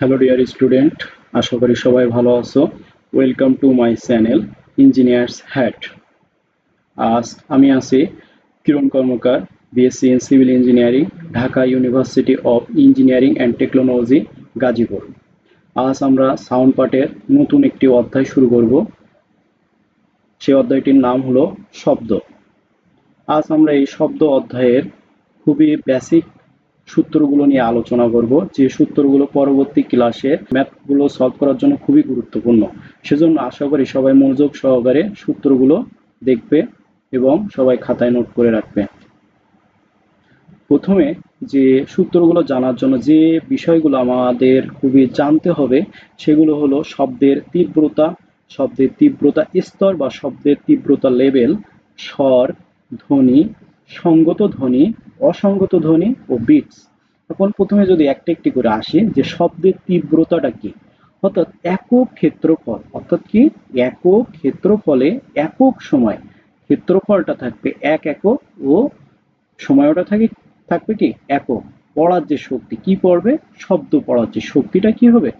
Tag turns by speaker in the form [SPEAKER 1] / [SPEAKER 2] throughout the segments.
[SPEAKER 1] Hello dear student আশা করি সবাই ভালো আছো। Welcome to my channel engineers hat আজ আমি আছি Kiran Karmakar BSc in civil engineering Dhaka university of engineering and technology Gazipur আজ আমরা সাউন্ড পার্টের নতুন একটি অধ্যায় শুরু করব। সেই অধ্যায়টির নাম হলো শব্দ। আজ আমরা এই শব্দ অধ্যায়ের খুবই বেসিক সূত্রগুলো নিয়ে আলোচনা করব। যে সূত্রগুলো পরবর্তী ক্লাসে ম্যাথগুলো সলভ করার জন্য খুবই গুরুত্বপূর্ণ। সেজন্য আশা করি সবাই মনোযোগ সহকারে সূত্রগুলো দেখবে এবং সবাই খাতায় নোট করে রাখবে। প্রথমে যে সূত্রগুলো জানার জন্য যে বিষয়গুলো আমাদের খুবই জানতে হবে, সেগুলো হলো শব্দের তীব্রতা শব্দের তীব্রতা স্তর বা শব্দের তীব্রতা লেভেল স্বর, ধ্বনি সঙ্গত ধ্বনি, অসঙ্গত ধ্বনি ও বিটস এখন প্রথমে যদি একটা একটি করে আসি, যে শব্দের তীব্রতাটা কি? অর্থাৎ একক ক্ষেত্রফল। অর্থাৎ কি? একক ক্ষেত্রফলে একক সময়। ক্ষেত্রফলটা থাকবে এক একক ও সময়টা থাকে থাকবে কি? একক। পড়ার যে শক্তি কি পড়বে? শব্দ পড়ার যে শক্তিটা কি হবে?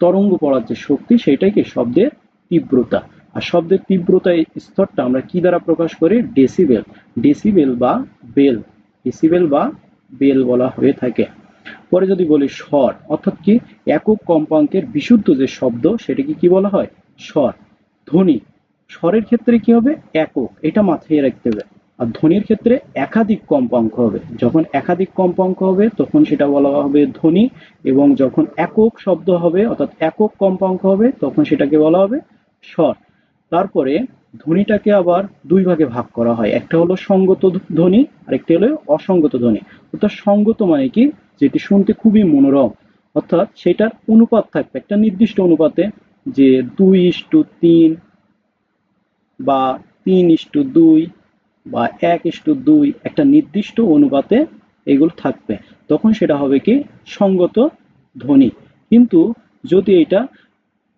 [SPEAKER 1] তরঙ্গ পড়ার যে শক্তি, সেটাই কি? শব্দের তীব্রতা। আর শব্দের তীব্রতা স্তরটা আমরা কি দ্বারা প্রকাশ করি? ডেসিবেল ডেসিবেল বা বেল ডেসিবেল বা বেল বলা হয়ে থাকে। পরে যদি বলি স্বর, অর্থাৎ কি? একক কম্পাঙ্কের বিশুদ্ধ যে শব্দ, সেটাকে কি বলা হয়? স্বর। ধ্বনি, স্বরের ক্ষেত্রে কি হবে? একক, এটা মাথায় রাখতে হবে। আর ধ্বনির ক্ষেত্রে একাধিক কম্পাঙ্ক হবে। যখন একাধিক কম্পাঙ্ক হবে, তখন সেটা বলা হবে ধ্বনি, এবং যখন একক শব্দ হবে, অর্থাৎ একক কম্পাঙ্ক হবে, তখন সেটাকে বলা হবে স্বর। তারপরে ধ্বনিটাকে আবার দুই ভাগে ভাগ করা হয়। একটা হলো সঙ্গত ধ্বনি আর একটি হলো অসঙ্গত ধ্বনি। অর্থাৎ সঙ্গত মানে কি? যেটি শুনতে খুবই মনোরম। অর্থাৎ সেটার অনুপাত থাকবে। একটা নির্দিষ্ট অনুপাতে যে দুই ইস্টু তিন বা তিন ইস্টু দুই বা এক ইস্টু দুই, একটা নির্দিষ্ট অনুপাতে এগুলো থাকবে। তখন সেটা হবে কি? সঙ্গত ধ্বনি। কিন্তু যদি এটা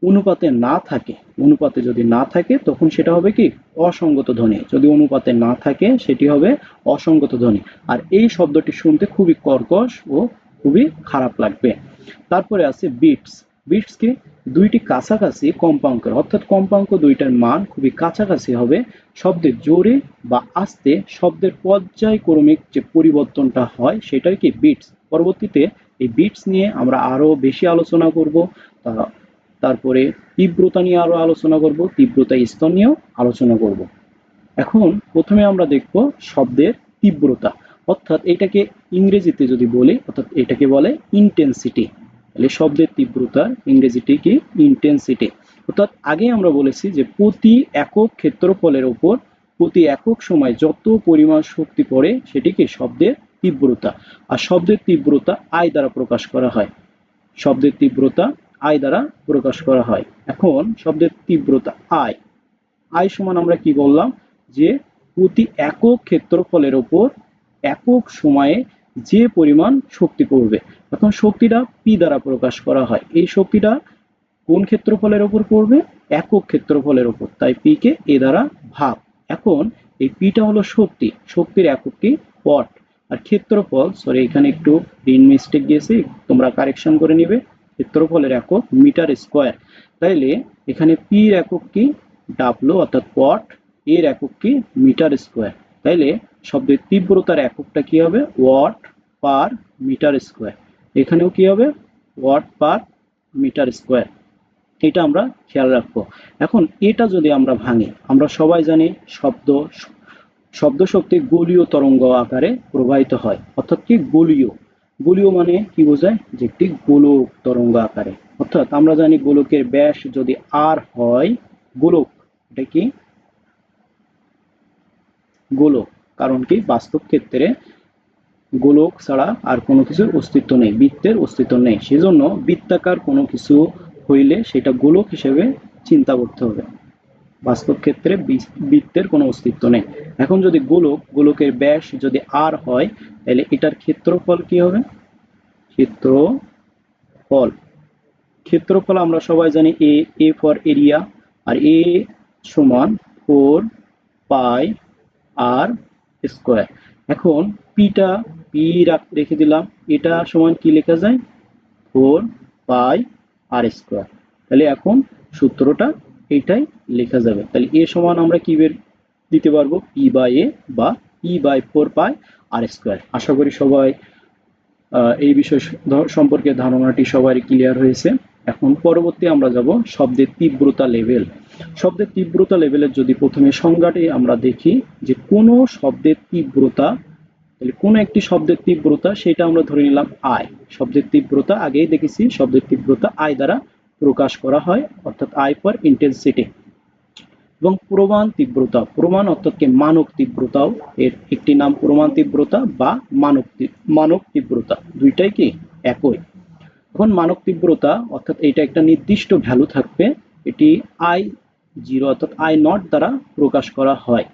[SPEAKER 1] অনুপাতে না থাকে। অনুপাতে যদি না থাকে, তখন সেটা হবে কি? অসঙ্গত ধ্বনি। যদি অনুপাতে না থাকে, সেটি হবে অসঙ্গত ধ্বনি। আর এই শব্দটি শুনতে খুবই কর্কশ ও খুবই খারাপ লাগবে। তারপরে আছে বিটস বিটস কি? দুইটি কাছাকাছি কম্পাঙ্কের। অর্থাৎ কম্পাঙ্ক দুইটার মান খুবই কাছাকাছি হবে। শব্দের জোরে বা আস্তে শব্দের পর্যায়ক্রমিক যে পরিবর্তনটা হয়, সেটাই কি? বিটস পরবর্তীতে এই বিটস নিয়ে আমরা আরও বেশি আলোচনা করব। তারপরে তীব্রতা নিয়ে আরও আলোচনা করব, তীব্রতা স্তর নিয়েও আলোচনা করব। এখন প্রথমে আমরা দেখব শব্দের তীব্রতা। অর্থাৎ এটাকে ইংরেজিতে যদি বলি, অর্থাৎ এটাকে বলে ইন্টেন্সিটি তাহলে শব্দের তীব্রতার ইংরেজিটি কি? ইন্টেন্সিটি অর্থাৎ আগে আমরা বলেছি যে প্রতি একক ক্ষেত্রফলের ওপর প্রতি একক সময় যত পরিমাণ শক্তি পড়ে, সেটিকে শব্দের তীব্রতা। আর শব্দের তীব্রতা আয় দ্বারা প্রকাশ করা হয়। শব্দের তীব্রতা আয় দ্বারা প্রকাশ করা হয়। এখন শব্দের তীব্রতা আয় আয় সমান আমরা কি বললাম? যে প্রতি একক ক্ষেত্রফলের উপর একক সময়ে যে পরিমাণ শক্তি পড়বে। এখন শক্তিটা পি দ্বারা প্রকাশ করা হয়। এই শক্তিটা কোন ক্ষেত্রফলের ওপর পড়বে? একক ক্ষেত্রফলের উপর তাই পি কে এ দ্বারা ভাগ। এখন এই পিটা হলো শক্তি। শক্তির একক কি পট। আর ক্ষেত্রফল সরি এখানে একটু রিন মিস্টেক গিয়েছে, তোমরা কারেকশন করে নিবে। ক্ষেত্রফলের একক মিটার স্কোয়ার। তাইলে এখানে পির একক কি? ডাব্লু অর্থাৎ পট এর একক কি? Metre square. তাইলে শব্দের তীব্রতার এককটা কি হবে? Watt per metre square. এখানেও কি হবে? Watt per metre square. এটা আমরা খেয়াল রাখব। এখন এটা যদি আমরা ভাঙি, আমরা সবাই জানি শব্দ শব্দ শক্তি গোলীয় তরঙ্গ আকারে প্রবাহিত হয়। অর্থাৎ কি? গোলীয়। গোলীয় মানে কি বোঝায়? যে একটি গোলক তরঙ্গ আকারে। অর্থাৎ আমরা জানি গোলকের ব্যাস যদি আর হয়, গোলক এটা কি? গোলক। কারণ কি? বাস্তব ক্ষেত্রে গোলক ছাড়া আর কোনো কিছুর অস্তিত্ব নেই, বৃত্তের অস্তিত্ব নেই। সেজন্য বৃত্তাকার কোনো কিছু হইলে সেটা গোলক হিসেবে চিন্তা করতে হবে। বাস্তব ক্ষেত্রে বৃত্তের কোনো অস্তিত্ব নেই। এখন যদি গোলক, গোলকের ব্যাস যদি আর হয়, তাহলে এটার ক্ষেত্রফল কি হবে? ক্ষেত্রফল ক্ষেত্রফল আমরা সবাই জানি এ এ ফর এরিয়া আর এ সমান ফোর পাই আর স্কোয়ার এখন পিটা পি রেখে দিলাম। এটা সমান কি লেখা যায়? ফোর পাই আর স্কোয়ার তাহলে এখন সূত্রটা এইটাই লেখা যাবে। তাহলে এ সমান আমরা কি বের দিতে পারব? পি বাই এ বা P by four pi R square আশা করি সবাই এই বিষয় সম্পর্কে ধারণাটি সবার ক্লিয়ার হয়েছে। এখন পরবর্তী আমরা যাব শব্দের তীব্রতা লেভেল শব্দের তীব্রতা লেভেলের যদি প্রথমে সংজ্ঞাটি আমরা দেখি, যে কোনো শব্দের তীব্রতা, তাহলে কোনো একটি শব্দের তীব্রতা, সেটা আমরা ধরে নিলাম আয় শব্দের তীব্রতা, আগেই দেখেছি, শব্দের তীব্রতা আয় দ্বারা প্রকাশ করা হয়, অর্থাৎ আয় পার ইন্টেন্সিটি এবং প্রমাণ তীব্রতা। প্রমাণ অর্থাৎ কি মানক তীব্রতাও। এর একটি নাম প্রমাণ তীব্রতা বা মানক তীব- মানক তীব্রতা। দুইটাই কি? একই। এখন মানক তীব্রতা অর্থাৎ এটা একটা নির্দিষ্ট ভ্যালু থাকবে। এটি আই জিরো অর্থাৎ আই নট দ্বারা প্রকাশ করা হয়।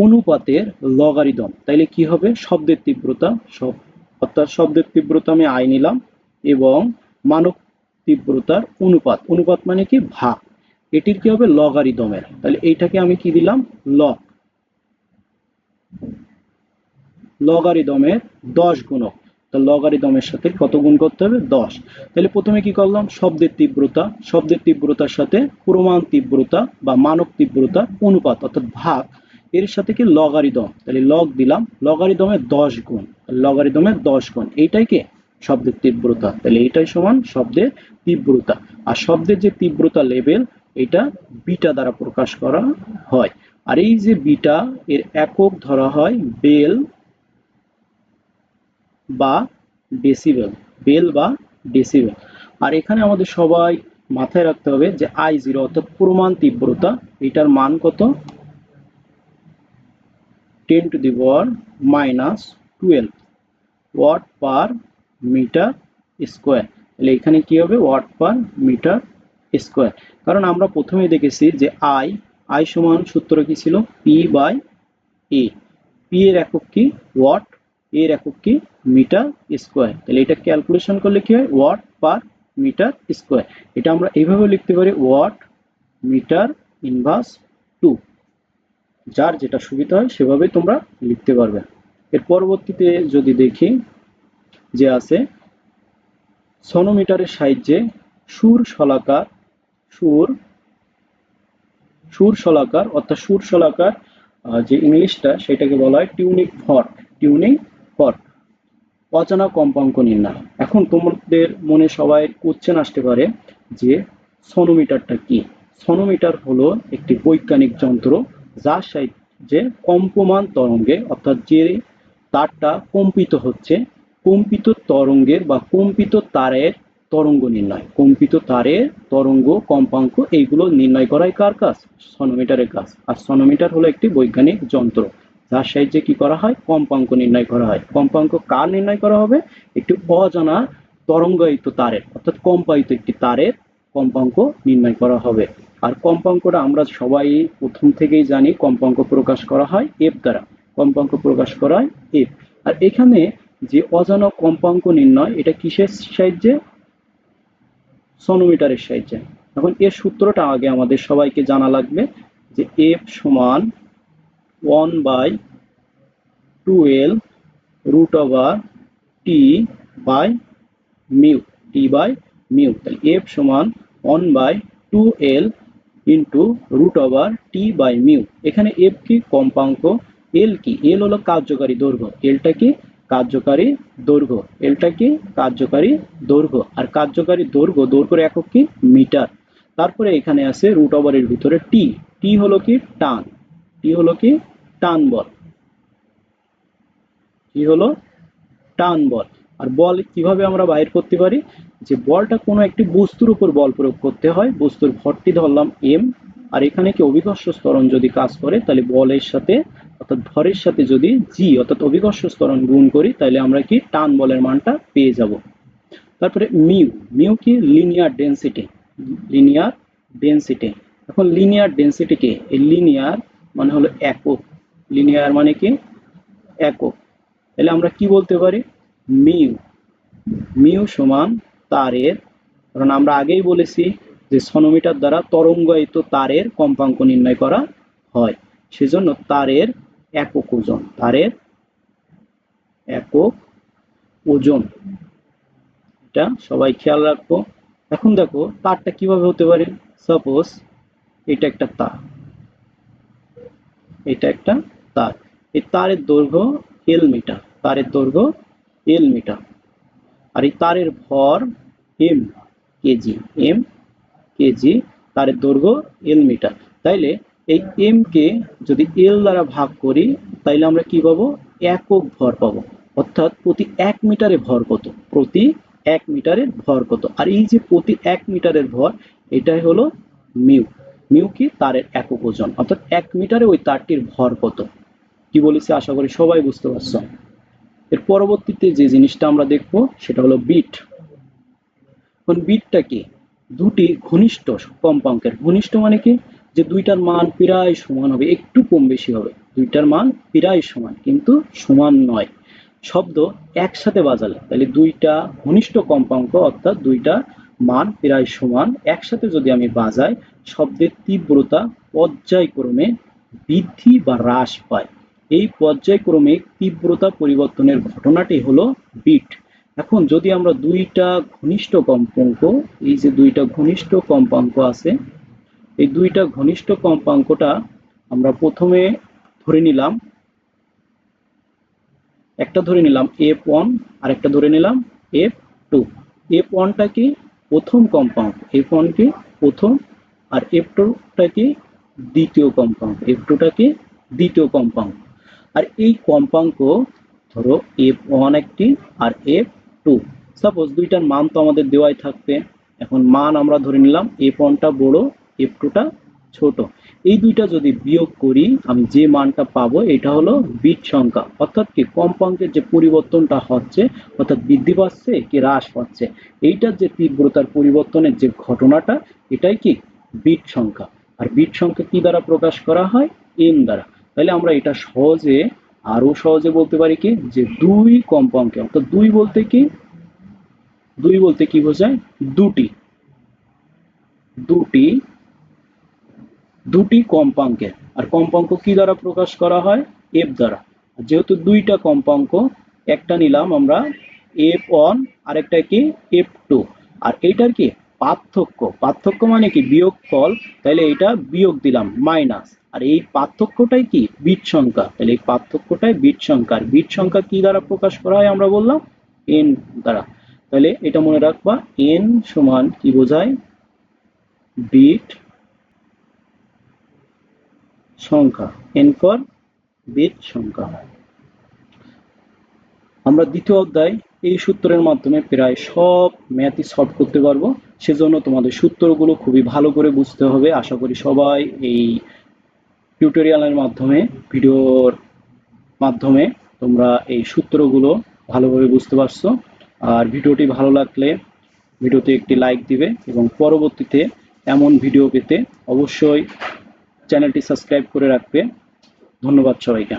[SPEAKER 1] অনুপাতের লগারিদম। তাইলে কি হবে? শব্দের তীব্রতা। সব, অর্থাৎ শব্দের তীব্রতা আমি আই নিলাম এবং মানক তীব্রতার অনুপাত। অনুপাত মানে কি? ভাগ। এটির কি হবে? লগারিদমের। তাহলে এইটাকে আমি কি দিলাম? লগ। লগারিদমের দশ গুণক। লগারিদমের সাথে কত গুণ করতে হবে? দশ। তাহলে প্রথমে কি করলাম? শব্দের তীব্রতা। শব্দের তীব্রতার সাথে প্রমাণ তীব্রতা বা মানব তীব্রতা অনুপাত, অর্থাৎ ভাগ, এর সাথে কি? লগারিদম। তাহলে লগ দিলাম। লগারিদমের দশ গুণ। লগারিদমের দশ গুণ। এইটাই কি? শব্দের তীব্রতা। তাহলে এইটাই সমান শব্দের তীব্রতা। আর শব্দের যে তীব্রতা লেভেল এটা বিটা দ্বারা প্রকাশ করা হয়। আর এই যে বিটা, এর একক ধরা হয় বেল বা ডেসিবেল, বেল বা ডেসিবেল। আর এখানে আমাদের সবাই মাথায় রাখতে হবে যে আই জিরো অর্থাৎ প্রমাণ তীব্রতা, এটার মান কত? Ten to the power minus twelve watt per metre square. তাহলে এখানে কি হবে? Watt per metre square. কারণ আমরা প্রথমে দেখেছি যে আই আই সমান সূত্র কি ছিল? পি বাই এ পি এর একক কি? ওয়াট এর একক কি? মিটার স্কোয়ার তাহলে এটা ক্যালকুলেশন করলে কি হয়? ওয়াট পার মিটার স্কোয়ার এটা আমরা এইভাবে লিখতে পারি ওয়াট মিটার ইনভার্স টু যার যেটা সুবিধা হয় সেভাবে তোমরা লিখতে পারবে। এর পরবর্তীতে যদি দেখি যে আছে সনোমিটারের সাহায্যে সুর শলাকার সুর সুর শলাকার, অর্থাৎ সুর শলাকার যে ইংলিশটা সেটাকে বলা হয় টিউনিক ফর্ক টিউনিং ফর্ক অজানা কম্পাঙ্ক নির্ণয়। এখন তোমাদের মনে সবাই কোশ্চেন আসতে পারে যে সনোমিটারটা কি? সনোমিটার হলো একটি বৈজ্ঞানিক যন্ত্র যার সাহায্যে কম্পমান তরঙ্গে, অর্থাৎ যে তারটা কম্পিত হচ্ছে, কম্পিত তরঙ্গের বা কম্পিত তারের তরঙ্গ নির্ণয়। কম্পিত তারের তরঙ্গ, কম্পাঙ্ক, এইগুলো নির্ণয় করাই কার কাজ? সনোমিটারের কাজ। আর সনোমিটার হলো একটি বৈজ্ঞানিক যন্ত্র। যার সাহায্যে কি করা হয়? কম্পাঙ্ক নির্ণয় করা হয়। কম্পাঙ্ক কার নির্ণয় করা হবে? একটি অজানা তরঙ্গায়িত তারের, অর্থাৎ কম্পায়িত একটি তারের কম্পাঙ্ক নির্ণয় করা হবে। আর কম্পাঙ্কটা আমরা সবাই প্রথম থেকেই জানি, কম্পাঙ্ক প্রকাশ করা হয় এফ দ্বারা। কম্পাঙ্ক প্রকাশ করা হয় এফ আর এখানে যে অজানা কম্পাঙ্ক নির্ণয়, এটা কিসের সাহায্যে? সনোমিটারের সাহায্যে। এখন এর সূত্রটা আগে আমাদের সবাইকে জানা লাগবে যে এফ সমান one by twelve root over T by mu T by mu তাহলে এফ সমান one by two L into root over T by mu এখানে এফ কি? কম্পাঙ্ক এল কি? এল হলো কার্যকারী দৈর্ঘ্য। এলটা কি? কার্যকারী দৈর্ঘ্য। এলটা কি? কার্যকারী দৈর্ঘ্য। আর কার্যকারী দৈর্ঘ্য, দৈর্ঘ্যের একক কি? মিটার। তারপরে এখানে আছে রুট ওভারের ভিতরে টি টি হলো কি? টান। টি হলো কি? টান বল। কি হলো টান বল। আর বল কীভাবে আমরা বাইর করতে পারি? যে বলটা কোনো একটি বস্তুর উপর বল প্রয়োগ করতে হয়, বস্তুর ভরটি ধরলাম এম আর এখানে কি অভিকর্ষ ত্বরণ যদি কাজ করে, তাহলে বলের সাথে অর্থাৎ ভরের সাথে যদি জি অর্থাৎ অভিকর্ষ ত্বরণ গুণ করি, তাহলে আমরা কি টান বলের মানটা পেয়ে যাব। তারপরে মিউ মিউ কি লিনিয়ার ডেন্সিটি লিনিয়ার ডেন্সিটি এখন লিনিয়ার ডেন্সিটি কি, এই লিনিয়ার মানে হলো একক। লিনিয়ার মানে কি? একক। তাহলে আমরা কি বলতে পারি? মিউ মিউ সমান তারের, কারণ আমরা আগেই বলেছি যে সনোমিটার দ্বারা তরঙ্গায়িত তারের কম্পাঙ্ক নির্ণয় করা হয়। সেজন্য তারের একক ওজন, তারের একক ওজন। এটা সবাই খেয়াল রাখব এখন দেখো, তারটা কীভাবে হতে পারে? সাপোজ এটা একটা তার। এটা একটা তার। এই তারের দৈর্ঘ্য এল মিটার তারের দৈর্ঘ্য এল মিটার আর এই তারের ভর এম কেজি এম কেজি তারের দৈর্ঘ্য এল মিটার তাইলে এই এম কে যদি এল দ্বারা ভাগ করি, তাইলে আমরা কি পাবো? একক ভর পাবো। অর্থাৎ প্রতি এক মিটারে ভর কত? প্রতি এক মিটারের ভর কত? আর এই যে প্রতি এক মিটারের ভর, এটাই হলো মিউ। মিউ কি? তারের একক ওজন। অর্থাৎ এক মিটারে ওই তারটির ভর কত? কি বলেছি? আশা করি সবাই বুঝতে পারছ। এর পরবর্তীতে যে জিনিসটা আমরা দেখব, সেটা হলো বিট। এখন বিটটা কি? দুটি ঘনিষ্ঠ কম্পাঙ্কের। ঘনিষ্ঠ মানে কি? যে দুইটার মান প্রায় সমান হবে, একটু কম বেশি হবে। দুইটার মান প্রায় সমান, কিন্তু সমান নয়। শব্দ একসাথে বাজালে, তাহলে দুইটা ঘনিষ্ঠ কম্পাঙ্ক অর্থাৎ দুইটা মান প্রায় সমান। একসাথে যদি আমি বাজাই, শব্দের তীব্রতা পর্যায়ক্রমে বৃদ্ধি বা হ্রাস পায়। এই পর্যায়ক্রমে তীব্রতা পরিবর্তনের ঘটনাটি হলো বিট। এখন যদি আমরা দুইটা ঘনিষ্ঠ কম্পাঙ্ক, এই যে দুইটা ঘনিষ্ঠ কম্পাঙ্ক আছে এই দুইটা ঘনিষ্ঠ কম্পাঙ্কটা আমরা প্রথমে ধরে নিলাম। একটা ধরে নিলাম এফ ওয়ান আর একটা ধরে নিলাম এফ টু এফ ওয়ানটা কি প্রথম কম্পাঙ্ক এফ ওয়ান কি প্রথম, আর এফ টুটা কি দ্বিতীয় কম্পাঙ্ক এফ টুটা কি দ্বিতীয় কম্পাঙ্ক। আর এই কম্পাঙ্ক ধরো এফ ওয়ান একটি আর এফ টু সাপোজ দুইটার মান তো আমাদের দেওয়াই থাকবে। এখন মান আমরা ধরে নিলাম এফ ওয়ানটা বড় এফ টুটা ছোট। এই দুইটা যদি বিয়োগ করি, আমি যে মানটা পাবো, এটা হলো বিট সংখ্যা। অর্থাৎ কি, কম্পাঙ্কের যে পরিবর্তনটা হচ্ছে, অর্থাৎ বৃদ্ধি পাচ্ছে কি, হ্রাস পাচ্ছে। এইটার যে তীব্রতার পরিবর্তনের যে ঘটনাটা, এটাই কি, বিট সংখ্যা। আর বিট সংখ্যা কি দ্বারা প্রকাশ করা হয়? এন দ্বারা। তাহলে আমরা এটা সহজে আরও সহজে বলতে পারি কি, যে দুই কম্পাঙ্কে, অর্থাৎ দুই বলতে কি, দুই বলতে কি বোঝায়? দুটি। দুটি দুটি কম্পাঙ্কের আর কম্পাঙ্ক কি দ্বারা প্রকাশ করা হয়? এফ দ্বারা। যেহেতু দুইটা কম্পাঙ্ক, একটা নিলাম আমরা এফ ওয়ান আরেকটা কি? এফ টু আর এইটার কি? পার্থক্য। পার্থক্য মানে কি? বিয়োগ ফল। তাহলে এটা বিয়োগ দিলাম মাইনাস আর এই পার্থক্যটাই কি? বিট সংখ্যা। তাহলে এই পার্থক্যটাই বিট সংখ্যা। আর বিট সংখ্যা কি দ্বারা প্রকাশ করা হয় আমরা বললাম? এন দ্বারা। তাহলে এটা মনে রাখবা এন সমান কি বোঝায়? বিট সংখ্যা এন ফর বিট সংখ্যা। আমরা দ্বিতীয় অধ্যায় এই সূত্রের মাধ্যমে প্রায় সব ম্যাথই সলভ করতে পারব। সেজন্য তোমাদের সূত্রগুলো খুবই ভালো করে বুঝতে হবে। আশা করি সবাই এই টিউটোরিয়ালের মাধ্যমে, ভিডিওর মাধ্যমে তোমরা এই সূত্রগুলো ভালোভাবে বুঝতে পারছ। আর ভিডিওটি ভালো লাগলে ভিডিওতে একটি লাইক দিবে এবং পরবর্তীতে এমন ভিডিও পেতে অবশ্যই চ্যানেলটি সাবস্ক্রাইব করে রাখবে। ধন্যবাদ সবাইকে।